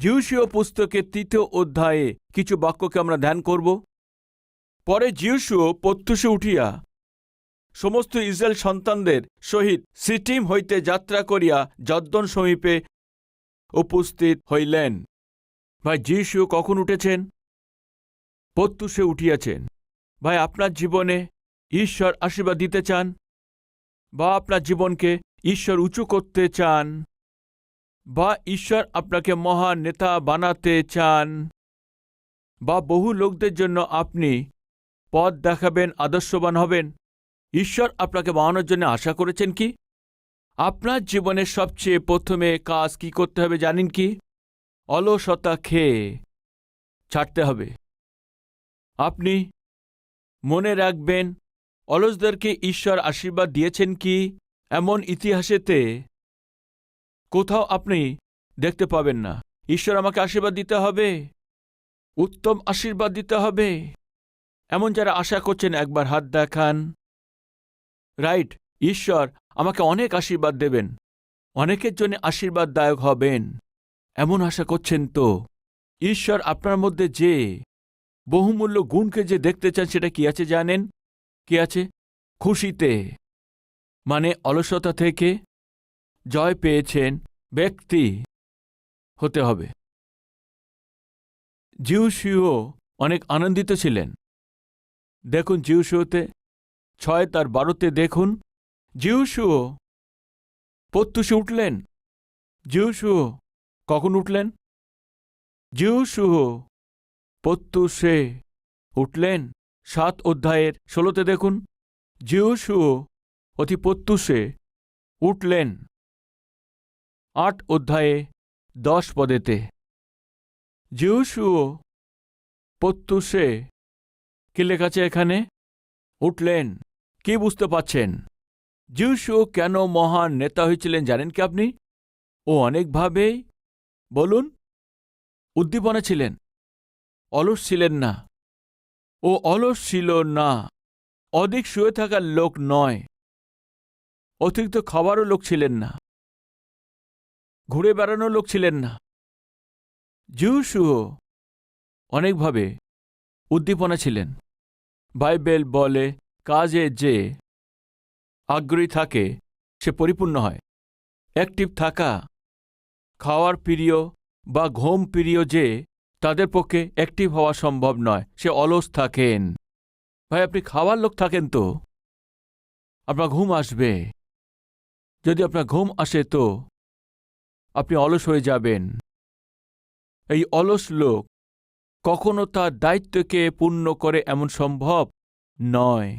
জিউসীয় পুস্তকের তৃতীয় অধ্যায়ে কিছু বাক্যকে আমরা ধ্যান করব। পরে জিউসুও প্রত্যুষে উঠিয়া সমস্ত ইসরায়েল সন্তানদের সহিত সিটিম হইতে যাত্রা করিয়া যদ্দন সমীপে উপস্থিত হইলেন। ভাই যিশু কখন উঠেছেন? প্রত্যুষে উঠিয়াছেন। ভাই, আপনার জীবনে ঈশ্বর আশীর্বাদ দিতে চান? বা আপনার জীবনকে ঈশ্বর উঁচু করতে চান? বা ঈশ্বর আপনাকে মহান নেতা বানাতে চান, বা বহু লোকদের জন্য আপনি পথ দেখাবেন, আদর্শবান হবেন, ঈশ্বর আপনাকে বানানোর জন্য আশা করেছেন কি? আপনার জীবনের সবচেয়ে প্রথমে কাজ কি করতে হবে জানেন কি? অলসতা খেয়ে ছাড়তে হবে। আপনি মনে রাখবেন, অলসদেরকে ঈশ্বর আশীর্বাদ দিয়েছেন কি? এমন ইতিহাসেতে কোথাও আপনি দেখতে পাবেন না। ঈশ্বর আমাকে আশীর্বাদ দিতে হবে। উত্তম আশীর্বাদ দিতে হবে। এমন যারা আশা করছেন, একবার হাত দেখান। রাইট, ঈশ্বর আমাকে অনেক আশীর্বাদ দেবেন। অনেকের জন্য আশীর্বাদদায়ক হবেন। এমন আশা করছেন তো। ঈশ্বর আপনার মধ্যে যে বহুমূল্য গুণকে যে দেখতে চান, সেটা কি আছে জানেন? কি আছে? খুশিতে। মানে অলসতা থেকে জয় পেয়েছেন ব্যক্তি হতে হবে। জিউসিও অনেক আনন্দিত ছিলেন। দেখুন জিউসিওতে ছয় তার বারোতে দেখুন, জিউসুও প্রত্যুষে উঠলেন। জিউসুও কখন উঠলেন? জিউসুও প্রত্যুষে উঠলেন। সাত অধ্যায়ের ষোলোতে দেখুন, জিউসুও অতি প্রত্যুষে উঠলেন। আট অধ্যায়ে দশ পদেতে জিউসুও প্রত্যুষে, কি লেখাছে এখানে? উঠলেন, কি বুঝতে পাচ্ছেন জিউসু কেন মহান নেতা হয়েছিলেন জানেন কি আপনি? ও অনেকভাবেই, বলুন, উদ্দীপনা ছিলেন, অলস ছিলেন না। ও অলস ছিল না, অধিক শুয়ে থাকার লোক নয়, অতিরিক্ত খাবারও লোক ছিলেন না। ঘুরে বেড়ানো লোক ছিলেন না। জিউসুও অনেকভাবে উদ্দীপনা ছিলেন। বাইবেল বলে, কাজে যে আগ্রহী থাকে, সে পরিপূর্ণ হয়। অ্যাক্টিভ থাকা, খাওয়ার প্রিয় বা ঘুম প্রিয় যে, তাদের পক্ষে অ্যাক্টিভ হওয়া সম্ভব নয়। সে অলস থাকেন। ভাই, আপনি খাওয়ার লোক থাকেন তো? আপনার ঘুম আসবে। যদি আপনার ঘুম আসে তো? আপনি অলস হয়ে যাবেন। এই অলস লোক কখনো তার দায়িত্বকে পূর্ণ করে এমন সম্ভব নয়।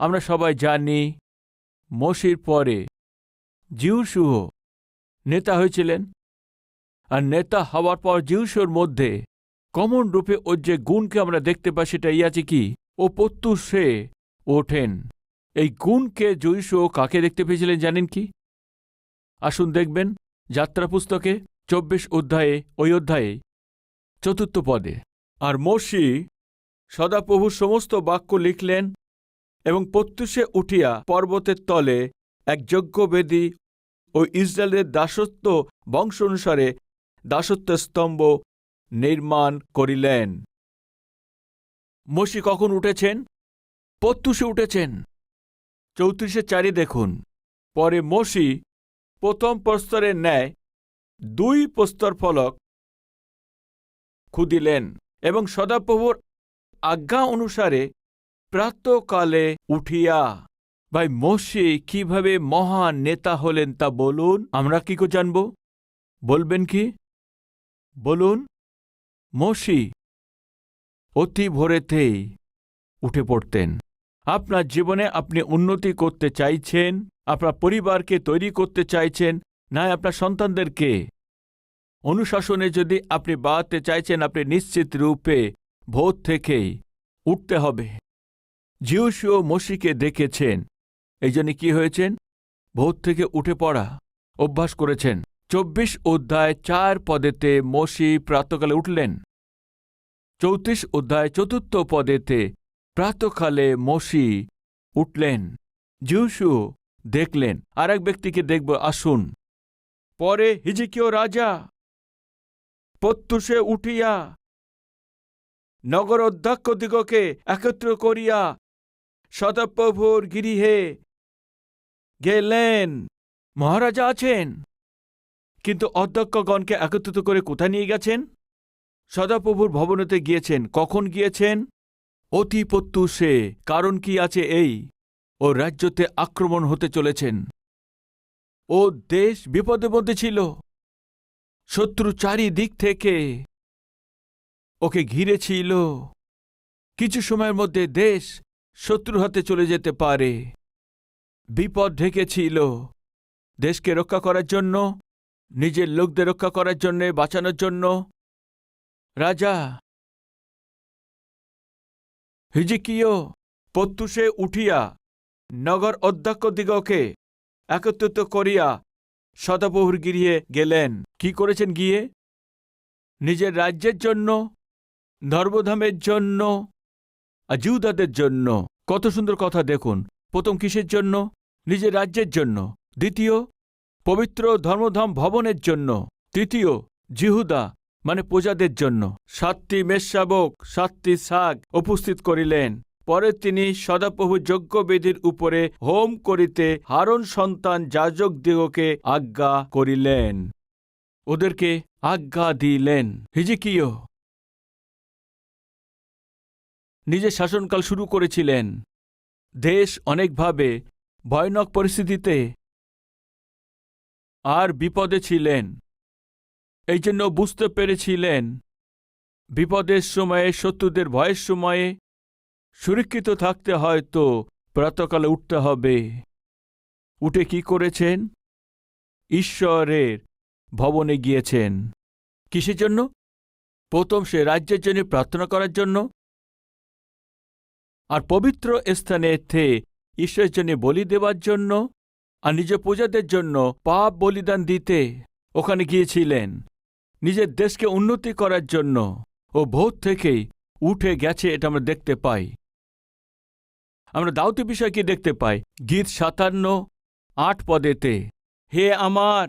আমরা সবাই জানি, মসির পরে জিউসুহ নেতা হয়েছিলেন। আর নেতা হওয়ার পর জিউসুর মধ্যে কমন রূপে ওর যে গুণকে আমরা দেখতে পাই সেটা এই আছে কি? ও প্রত্যুষে ওঠেন। এই গুণকে জৈসু কাকে দেখতে পেয়েছিলেন জানেন কি? আসুন দেখবেন যাত্রা পুস্তকে চব্বিশ অধ্যায়ে, ওই অধ্যায়ে, চতুর্থ পদে। আর মসি সদাপ্রভুর সমস্ত বাক্য লিখলেন এবং প্রত্যুষে উঠিয়া পর্বতের তলে এক যজ্ঞবেদী ও ইসরায়েলের দাসত্ব বংশ অনুসারে দাসত্ব স্তম্ভ নির্মাণ করিলেন। মসি কখন উঠেছেন? প্রত্যুষে উঠেছেন। চৌত্রিশে চারি দেখুন। পরে মসি প্রথম প্রস্তরের ন্যায় দুই প্রস্তর ফলক খুদিলেন এবং সদাপ্রভুর আজ্ঞা অনুসারে প্রাতকালে উঠিয়া, ভাই মসি, কীভাবে মহান নেতা হলেন তা বলুন। আমরা কি করে জানব? বলবেন কি? বলুন, মসি অতি ভোরেতেই উঠে পড়তেন। আপনার জীবনে আপনি উন্নতি করতে চাইছেন, আপনার পরিবারকে তৈরি করতে চাইছেন না আপনার সন্তানদেরকে। অনুশাসনে যদি আপনি বাড়াতে চাইছেন, আপনি নিশ্চিত রূপে ভোর থেকেই উঠতে হবে। জিউসিও মসিকে দেখেছেন। এই জন্য কি হয়েছেন? ভোর থেকে উঠে পড়া, অভ্যাস করেছেন। চব্বিশ অধ্যায় চার পদেতে মসি প্রাতকালে উঠলেন। চৌত্রিশ অধ্যায় চতুর্থ পদেতে প্রাতকালে মসি উঠলেন জিউসু দেখলেন। আর এক ব্যক্তিকে দেখব, আসুন। পরে হিজিকিও রাজা প্রত্যুষে উঠিয়া নগর অধ্যক্ষ দিগকে একত্র করিয়া সদাপ্রভুর গৃহে গেলেন। মহারাজা আছেন, কিন্তু অধ্যক্ষগণকে একত্রিত করে কোথায় নিয়ে গেছেন? সদাপ্রভুর ভবনেতে গিয়েছেন। কখন গিয়েছেন? অতি প্রত্যুষে কারণ কি আছে এই? ও রাজ্যতে আক্রমণ হতে চলেছেন। ও দেশ বিপদের মধ্যে ছিল। শত্রু চারিদিক থেকে ওকে ঘিরে ছিল। কিছু সময়ের মধ্যে দেশ শত্রু হাতে চলে যেতে পারে। বিপদ ঢেকেছিল দেশকে রক্ষা করার জন্য, নিজের লোকদের রক্ষা করার জন্য, বাঁচানোর জন্য। রাজা হিজিকিও প্রত্যুষে উঠিয়া নগর অধ্যক্ষ দিগকে একত্রিত করিয়া সদাপ্রভুর গিরিয়ে গেলেন। কি করেছেন গিয়ে? নিজের রাজ্যের জন্য, ধর্মধামের জন্য জিউদাদের জন্য। কত সুন্দর কথা দেখুন। প্রথম কিসের জন্য? নিজের রাজ্যের জন্য। দ্বিতীয়, পবিত্র ধর্মধাম ভবনের জন্য। তৃতীয়, জিহুদা মানে প্রজাদের জন্য। সাতটি মেষশাবক, সাতটি শাক উপস্থিত করিলেন। পরে তিনি সদাপ্রভু যজ্ঞবেদীর উপরে হোম করিতে হারণ সন্তান যাজক দিগকে আজ্ঞা করিলেন। ওদেরকে আজ্ঞা দিলেন, হিজিকিও। নিজের শাসনকাল শুরু করেছিলেন। দেশ অনেকভাবে ভয়ানক পরিস্থিতিতে আর বিপদে ছিলেন। এই জন্য বুঝতে পেরেছিলেন। বিপদের সময়ে, শত্রুদের ভয়ের সময়ে সুরক্ষিত থাকতে হয়তো প্রাতকালে উঠতে হবে। উঠে কি করেছেন? ঈশ্বরের ভবনে গিয়েছেন। কিসের জন্য? প্রথম সে রাজ্যের জন্য প্রার্থনা করার জন্য? আর পবিত্র স্থানে থে ঈশ্বরের জন্য বলি দেওয়ার জন্য আর নিজ প্রজাদের জন্য পাপ বলিদান দিতে ওখানে গিয়েছিলেন। নিজের দেশকে উন্নতি করার জন্য ও ভোর থেকেই উঠে গেছে এটা আমরা দেখতে পাই। আমরা দাউতি বিষয় কি দেখতে পাই। গীত সাতান্ন, আট পদেতে, হে আমার,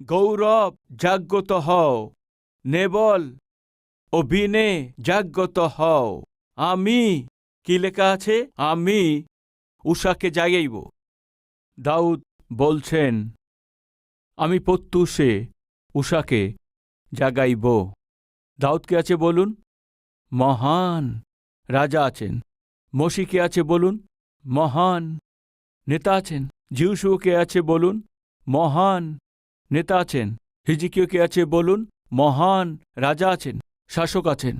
গৌরব জাগ্রত হও, নেবল ও বিনে জাগ্রত হও, আমি কি লেখা আছে? আমি উষাকে জাগাইব। দাউদ বলছেন, আমি প্রত্যুষে উষাকে জাগাইব। দাউদকে আছে বলুন? মহান রাজা আছেন। মসিকে আছে বলুন? মহান নেতা আছেন। জিউসুকে আছে বলুন? মহান নেতা আছেন। হিজিকিওকে আছে বলুন? মহান রাজা আছেন। শাসক আছেন।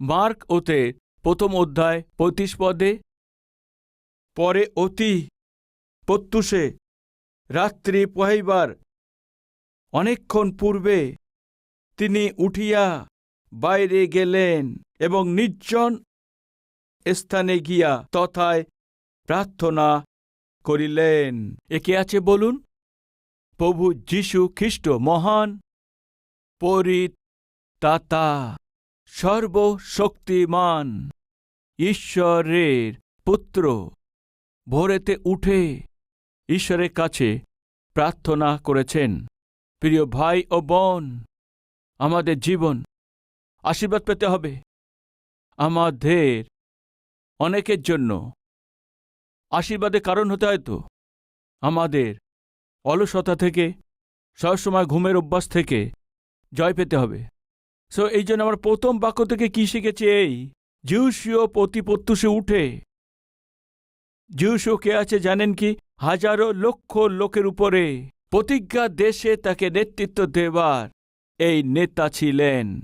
মার্ক ওতে প্রথম অধ্যায় পঁয়ত্রিশ পদে, পরে অতি প্রত্যুষে, রাত্রি পহাইবার অনেকক্ষণ পূর্বে তিনি উঠিয়া বাইরে গেলেন এবং নির্জন স্থানে গিয়া তথায় প্রার্থনা করিলেন। একে আছে বলুন? প্রভু যীশু খ্রিস্ট, মহান পরিতাতা, সর্বশক্তিমান, ঈশ্বরের পুত্র। ভোরেতে উঠে ঈশ্বরের কাছে প্রার্থনা করেছেন। প্রিয় ভাই ও বোন, আমাদের জীবন আশীর্বাদ পেতে হবে। আমাদের অনেকের জন্য আশীর্বাদের কারণ হতে হয়তো আমাদের অলসতা থেকে, সবসময় ঘুমের অভ্যাস থেকে জয় পেতে হবে। সো এই জন্য আমার প্রথম বাক্য থেকে কি শিখেছি এই? জিউসীয় প্রতি প্রত্যুষে উঠে। জিউসীয় কে আছে জানেন কি? হাজারো লক্ষ লোকের উপরে। প্রতিজ্ঞা দেশে তাকে নেতৃত্ব দেবার এই নেতা ছিলেন।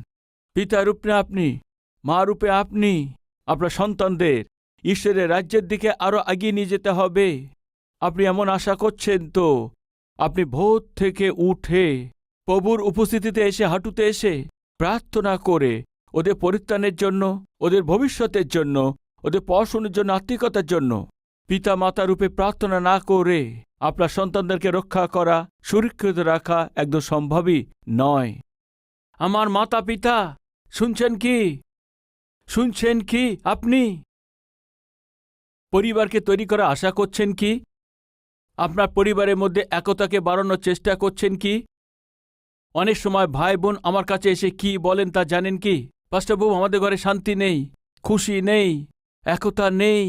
পিতা রূপে আপনি, মা রূপে আপনি, আপনার সন্তানদের ঈশ্বরের রাজ্যের দিকে আরও এগিয়ে নিয়ে যেতে হবে। আপনি এমন আশা করছেন তো? আপনি ভোর থেকে উঠে প্রভুর উপস্থিতিতে এসে, হাঁটুতে এসে প্রার্থনা করে ওদের পরিত্রাণের জন্য, ওদের ভবিষ্যতের জন্য, ওদের পড়াশুনোর জন্য, আত্মিকতার জন্য পিতা মাতা রূপে প্রার্থনা না করে আপনার সন্তানদেরকে রক্ষা করা, সুরক্ষিত রাখা একদম সম্ভবই নয়। আমার মাতা পিতা শুনছেন কি? শুনছেন কি আপনি? পরিবারকে তৈরি করা আশা করছেন কি? আপনার পরিবারের মধ্যে একতাকে বাড়ানোর চেষ্টা করছেন কি? অনেক সময় ভাই বোন আমার কাছে এসে কি বলেন তা জানেন কি? পাঁচটা বউ আমাদের ঘরে শান্তি নেই, খুশি নেই, একতা নেই।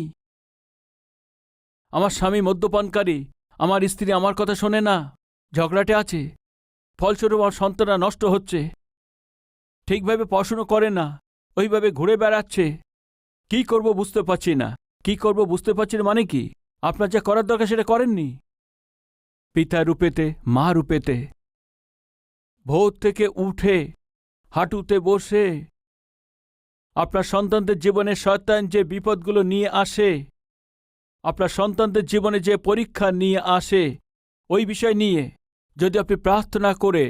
আমার স্বামী মদ্যপানকারী আমার স্ত্রী আমার কথা শোনে না। ঝগড়াটে আছে। ফলস্বরূপ আমার সন্তানরা নষ্ট হচ্ছে। ঠিকভাবে পড়াশুনো করে না। ওইভাবে ঘুরে বেড়াচ্ছে। কি করব বুঝতে পারছি না। কি করব বুঝতে পারছি মানে কি? আপনার যা করার দরকার সেটা করেননি। পিতা রূপেতে, মা রূপেতে। ভোর থেকে উঠে, হাঁটুতে বসে। আপনার সন্তানদের জীবনে শয়তান যে বিপদগুলো নিয়ে আসে আপনার সন্তানদের জীবনে যে পরীক্ষা নিয়ে আসে, ওই বিষয় নিয়ে যদি আপনি প্রার্থনা করে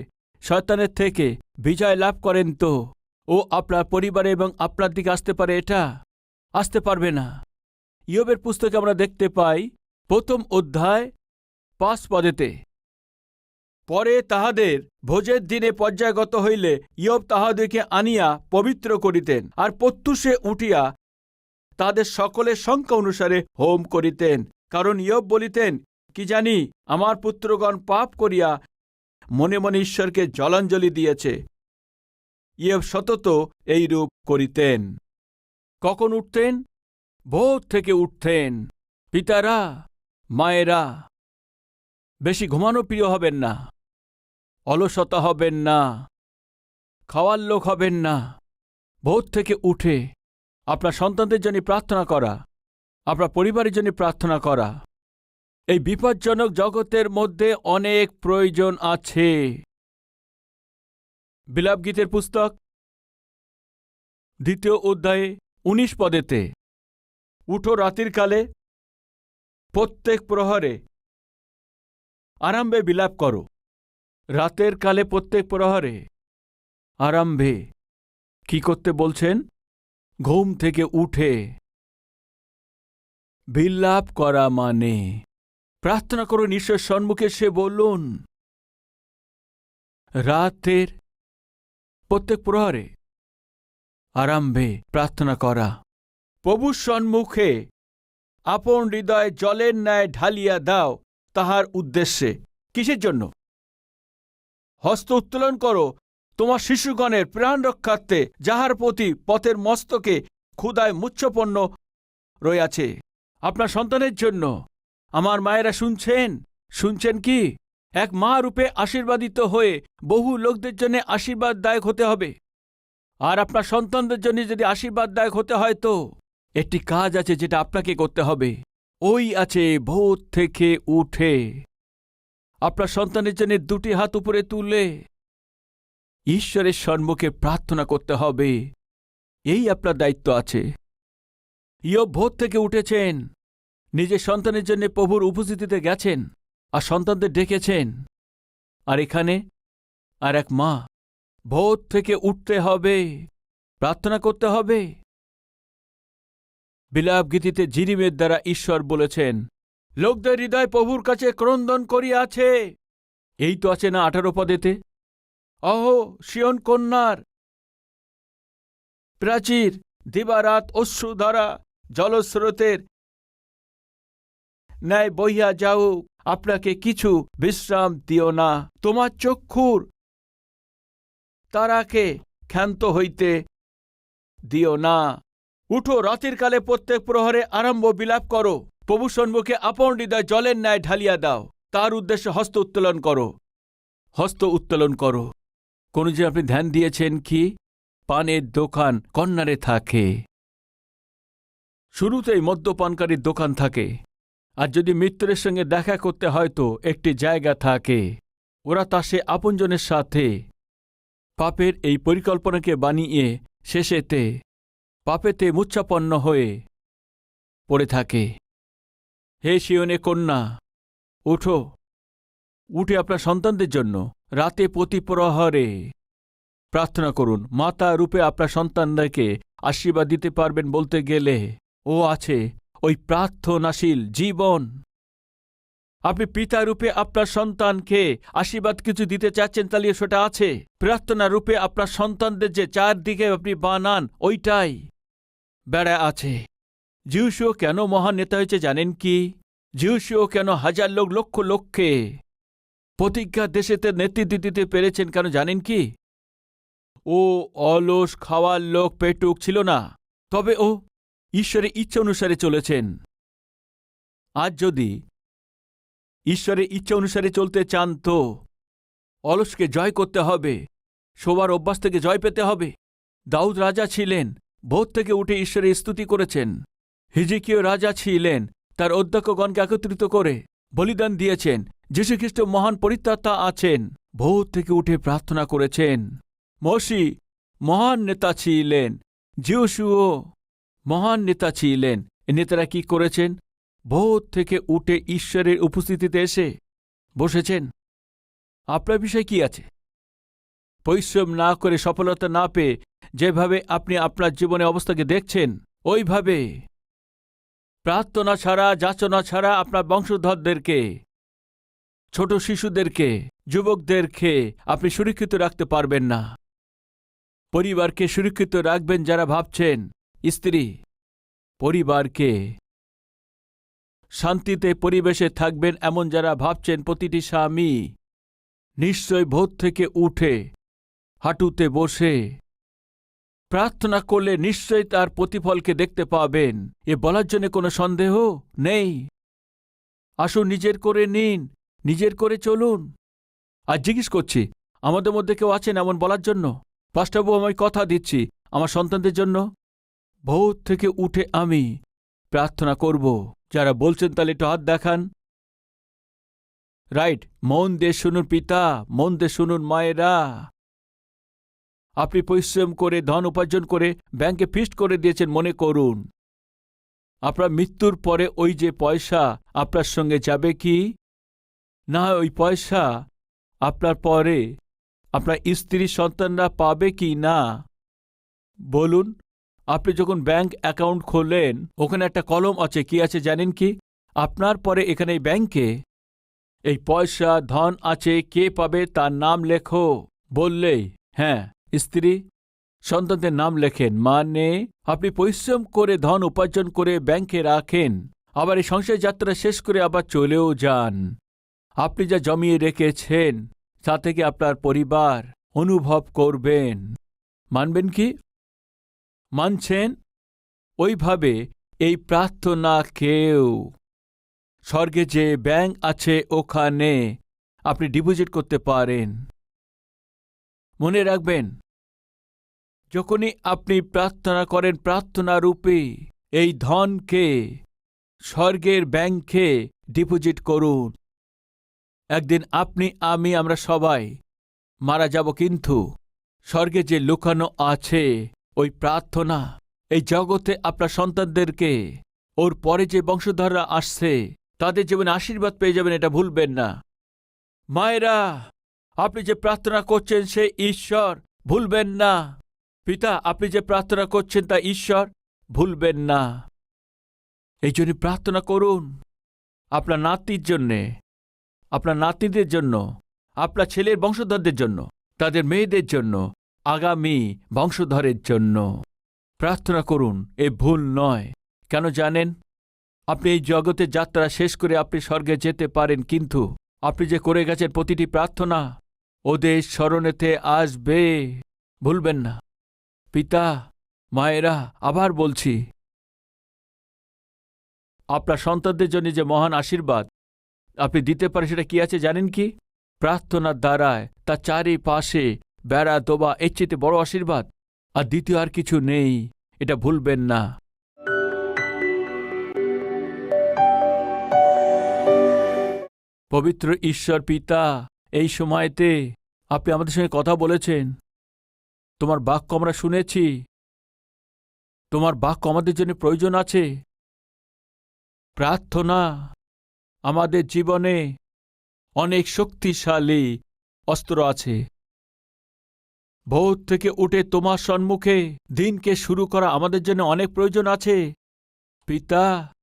শয়তানের থেকে বিজয় লাভ করেন তো, ও আপনার পরিবারে এবং আপনার দিকে আসতে পারে, এটা আসতে পারবে না। ইয়বের পুস্তকে আমরা দেখতে পাই, প্রথম অধ্যায়, পাঁচ পদেতে, পরে তাহাদের ভোজের দিনে পর্যায়গত হইলে ইয়ব তাহাদেরকে আনিয়া পবিত্র করিতেন, আর প্রত্যুষে উঠিয়া তাদের সকলের সংখ্যা অনুসারে হোম করিতেন। কারণ ইয়ব বলিতেন, কি জানি, আমার পুত্রগণ পাপ করিয়া মনে মনে ঈশ্বরকে জলাঞ্জলি দিয়েছে। ইয়ব সতত এইরূপ করিতেন। কখন উঠতেন? ভোর থেকে উঠতেন। পিতারা, মায়েরা, বেশি ঘুমানো প্রিয় হবেন না, অলসতা হবেন না, খাওয়ার লোক হবেন না। ভোর থেকে উঠে আপনার সন্তানদের জন্য প্রার্থনা করা, আপনার পরিবারের জন্য প্রার্থনা করা। এই বিপজ্জনক জগতের মধ্যে অনেক প্রয়োজন আছে। বিলাপ গীতের পুস্তক, দ্বিতীয় অধ্যায়ে উনিশ পদেতে, উঠো রাতির কালে, প্রত্যেক প্রহরে, আরম্ভে বিলাপ করো। রাতের কালে প্রত্যেক প্রহরে, আরম্ভে, কি করতে বলছেন? ঘুম থেকে উঠে। বিলাপ করা মানে। প্রার্থনা করুন ঈশ্বর সম্মুখে সে বলুন, রাতের প্রত্যেক প্রহরে আরম্ভে প্রার্থনা করা। প্রভুর সম্মুখে আপন হৃদয় জলের ন্যায় ঢালিয়া দাও তাহার উদ্দেশ্যে। কিসের জন্য? হস্ত উত্তোলন করো তোমার শিশুগণের প্রাণ রক্ষার্থে যাহার প্রতি পথের মস্তকে ক্ষুদায় মুচ্ছপন্ন রয়াছে। আপনার সন্তানের জন্য আমার মায়েরা শুনছেন? শুনছেন কি? এক মা রূপে আশীর্বাদিত হয়ে বহু লোকদের জন্য আশীর্বাদদায়ক হতে হবে। আর আপনার সন্তানদের জন্য যদি আশীর্বাদদায়ক হতে হয় তো? একটি কাজ আছে যেটা আপনাকে করতে হবে। ওই আছে ভোর থেকে উঠে। আপনার সন্তানের জন্য দুটি হাত উপরে তুলে ঈশ্বরের সম্মুখে প্রার্থনা করতে হবে। এই আপনার দায়িত্ব আছে। ইয়ব ভোর থেকে উঠেছেন। নিজের সন্তানের জন্য প্রভুর উপস্থিতিতে গেছেন আর সন্তানদের ডেকেছেন। আর এখানে আর এক মা, ভোর থেকে উঠতে হবে, প্রার্থনা করতে হবে। বিলাপ গীতিতে জিরিমের দ্বারা ঈশ্বর বলেছেন, লোকদের হৃদয় প্রভুর কাছে ক্রন্দন করিয়াছে। এই তো আছে না আঠারো পদেতে? অহো শিয়ন কন্যার। প্রাচীর দিবারাত অশ্রু ধরা জলস্রোতের। ন্যায় বইয়া যাও, আপনাকে কিছু বিশ্রাম দিও না। তোমার চক্ষুর তারাকে ক্ষান্ত হইতে দিও না। উঠো, রাতের কালে প্রত্যেক প্রহরে আরম্ভ বিলাপ করো। প্রভু সম্মুখে আপন হৃদয় জলের ন্যায় ঢালিয়া দাও। তার উদ্দেশ্যে হস্ত উত্তোলন করো। হস্ত উত্তোলন করো। কোনো যে আপনি ধ্যান দিয়েছেন কি? পানের দোকান কন্যারে থাকে। শুরুতেই মদ্যপানকারীর দোকান থাকে। আর যদি মিত্রের সঙ্গে দেখা করতে হয়তো একটি জায়গা থাকে। ওরা তা সে আপনজনের সাথে। পাপের এই পরিকল্পনাকে বানিয়ে শেষেতে পাপেতে মুচ্ছাপন্ন হয়ে পড়ে থাকে। হে শিওনে কন্যা, উঠো। উঠে আপনার সন্তানদের জন্য রাতে প্রতি প্রহরে প্রার্থনা করুন, মাতা রূপে আপনার সন্তানদেরকে আশীর্বাদ দিতে পারবেন বলতে গেলে। ও আছে, ওই প্রার্থনাশীল জীবন। আপনি পিতা রূপে আপনার সন্তানকে আশীর্বাদ কিছু দিতে চাচ্ছেন তাহলে সেটা আছে। প্রার্থনা রূপে আপনার সন্তানদের যে চারদিকে আপনি বানান, ওইটাই। বেড়া আছে। জিউসিও কেন মহান নেতা হয়েছে জানেন কি? জিউসিও কেন হাজার লোক, লক্ষ, লক্ষে? প্রতিজ্ঞা দেশেতে নেতৃত্ব দিতে পেরেছেন কেন জানেন কি? ও অলস খাওয়ার লোক পেটুক ছিল না। তবে ও ঈশ্বরের ইচ্ছা অনুসারে চলেছেন। আজ যদি ঈশ্বরের ইচ্ছা অনুসারে চলতে চান তো অলসকে জয় করতে হবে, শোবার অভ্যাস থেকে জয় পেতে হবে। দাউদ রাজা ছিলেন, ভোর থেকে উঠে ঈশ্বরের স্তুতি করেছেন। হিজিকীয় রাজা ছিলেন, তার অধ্যক্ষগণকে একত্রিত করে বলিদান দিয়েছেন। যীশুখ্রিস্ট মহান পরিত্রাতা আছেন ভোর থেকে উঠে প্রার্থনা করেছেন। মসি মহান নেতা ছিলেন জিউসুও মহান নেতা ছিলেন। নেতারা কি করেছেন? ভোর থেকে উঠে ঈশ্বরের উপস্থিতিতে এসে বসেছেন। আপনার বিষয় কি আছে? পরিশ্রম না করে সফলতা না পেয়ে যেভাবে আপনি আপনার জীবনে অবস্থাকে দেখছেন, ওইভাবে প্রার্থনা ছাড়া, যাচনা ছাড়া আপনার বংশধরদেরকে ছোট শিশুদেরকে, যুবকদেরকে আপনি সুরক্ষিত রাখতে পারবেন না। পরিবারকে সুরক্ষিত রাখবেন যারা ভাবছেন, স্ত্রী, পরিবারকে শান্তিতে পরিবেশে থাকবেন এমন যারা ভাবছেন প্রতিটি স্বামী নিশ্চয় ভোর থেকে উঠে হাঁটুতে বসে প্রার্থনা করলে নিশ্চয়ই তার প্রতিফলকে দেখতে পাবেন। এ বলার জন্য কোনো সন্দেহ নেই। আসুন নিজের করে নিন। নিজের করে চলুন। আর জিজ্ঞেস করছি, আমাদের মধ্যে কেউ আছেন এমন বলার জন্য? পাঁচটাবু আমায় কথা দিচ্ছি আমার সন্তানদের জন্য। ভোর থেকে উঠে আমি প্রার্থনা করব, যারা বলছেন তাহলে একটু হাত দেখান। রাইট, মন দিয়ে শুনুন পিতা, মন দিয়ে শুনুন মায়েরা। আপনি পরিশ্রম করে, ধন উপার্জন করে, ব্যাংকে ফিস্ট করে দিয়েছেন, মনে করুন। আপনার মৃত্যুর পরে ওই যে পয়সা আপনার সঙ্গে যাবে কি? না, ওই পয়সা আপনার পরে। আপনার স্ত্রী সন্তানরা পাবে কি না? বলুন, আপনি যখন ব্যাংক অ্যাকাউন্ট খোলেন ওখানে একটা কলম আছে, কি আছে জানেন কি? আপনার পরে এখানে এই ব্যাংকে। এই পয়সা, ধন আছে, কে পাবে তার নাম লেখো। বললেই হ্যাঁ স্ত্রী, সন্তানদের নাম লেখেন। মানে আপনি পরিশ্রম করে, ধন উপার্জন করে ব্যাংকে রাখেন। আবার এই সংসার যাত্রা শেষ করে আবার চলেও যান। আপনি যা জমিয়ে রেখেছেন, তা থেকে আপনার পরিবার অনুভব করবেন। মানবেন কি? মানছেন? ওইভাবে এই প্রার্থনা কেউ। স্বর্গে যে ব্যাংক আছে, ওখানে আপনি ডিপোজিট করতে পারেন। মনে রাখবেন, যখনই আপনি প্রার্থনা করেন প্রার্থনা রূপে এই ধনকে, স্বর্গের ব্যাংকে ডিপোজিট করুন। একদিন আপনি, আমি, আমরা সবাই মারা যাব কিন্তু স্বর্গে যে লুকানো আছে, ওই প্রার্থনা, এই জগতে আপনার সন্তানদেরকে, ওর পরে যে বংশধররা আসছে, তাদের জীবনে আশীর্বাদ পেয়ে যাবেন, এটা ভুলবেন না। মায়েরা, আপনি যে প্রার্থনা করছেন সে ঈশ্বর, ভুলবেন না। পিতা, আপনি যে প্রার্থনা করছেন তা ঈশ্বর, ভুলবেন না। এই জন্য প্রার্থনা করুন। আপনার নাতির জন্যে আপনার নাতনিদের জন্য, আপনার ছেলের বংশধরদের জন্য, তাদের মেয়েদের জন্য, আগামী বংশধরের জন্য। প্রার্থনা করুন, এ ভুল নয়। কেন জানেন? আপনি এই জগতের যাত্রা শেষ করে আপনি স্বর্গে যেতে পারেন, কিন্তু আপনি যে করে গেছেন প্রতিটি প্রার্থনা, ওদের স্মরণেতে আসবে। ভুলবেন না। পিতা, মায়েরা, আবার বলছি, আপনার সন্তানদের জন্য যে মহান আশীর্বাদ আপনি দিতে পারেন, সেটা কি আছে জানেন কি? প্রার্থনার দ্বারায় তার চারিপাশে বেড়া, দোবা, এর চেয়ে বড় আশীর্বাদ। আর দ্বিতীয় আর কিছু নেই, এটা ভুলবেন না। পবিত্র ঈশ্বর পিতা, এই সময়তে আপনি আমাদের সঙ্গে কথা বলেছেন। তোমার বাক্য আমরা শুনেছি। তোমার বাক্য আমাদের জন্য প্রয়োজন আছে। প্রার্থনা আমাদের জীবনে অনেক শক্তিশালী অস্ত্র আছে। ভোর থেকে উঠে তোমার সম্মুখে দিনকে শুরু করা আমাদের জন্য অনেক প্রয়োজন আছে। পিতা,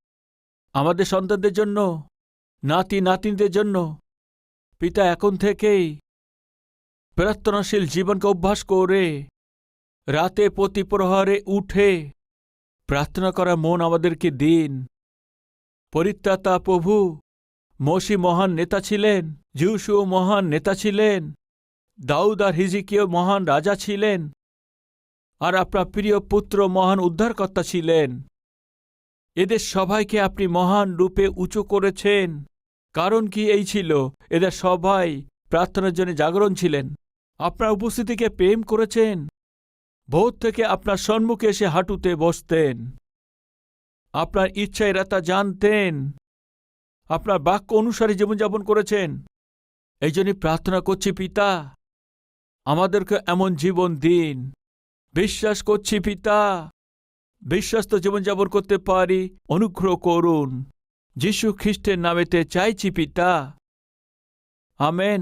আমাদের সন্তানদের জন্য, নাতি, নাতিনদের জন্য। পিতা, এখন থেকেই প্রার্থনাশীল জীবনকে অভ্যাস করে রাতে প্রতি প্রহরে উঠে প্রার্থনা করা মন আমাদেরকে দিন। পরিত্রাতা প্রভু মসি মহান নেতা ছিলেন জিউসু মহান নেতা ছিলেন, দাউদ আর হিজিকিও মহান রাজা ছিলেন, আর আপনার প্রিয় পুত্র মহান উদ্ধারকর্তা ছিলেন। এদের সবাইকে আপনি মহান রূপে উঁচু করেছেন। কারণ কি এই ছিল? এদের সবাই প্রার্থনার জন্য জাগরণ ছিলেন। আপনার উপস্থিতিকে প্রেম করেছেন। ভোর থেকে আপনার সম্মুখে এসে হাঁটুতে বসতেন। আপনার ইচ্ছায় এরা তা জানতেন। আপনার বাক্য অনুসারে জীবনযাপন করেছেন। এই জন্যই প্রার্থনা করছি পিতা, আমাদেরকে এমন জীবন দিন। বিশ্বাস করছি পিতা বিশ্বাস তো জীবনযাপন করতে পারি, অনুগ্রহ করুন। যীশু খ্রিস্টের নামেতে চাইছি পিতা। আমেন।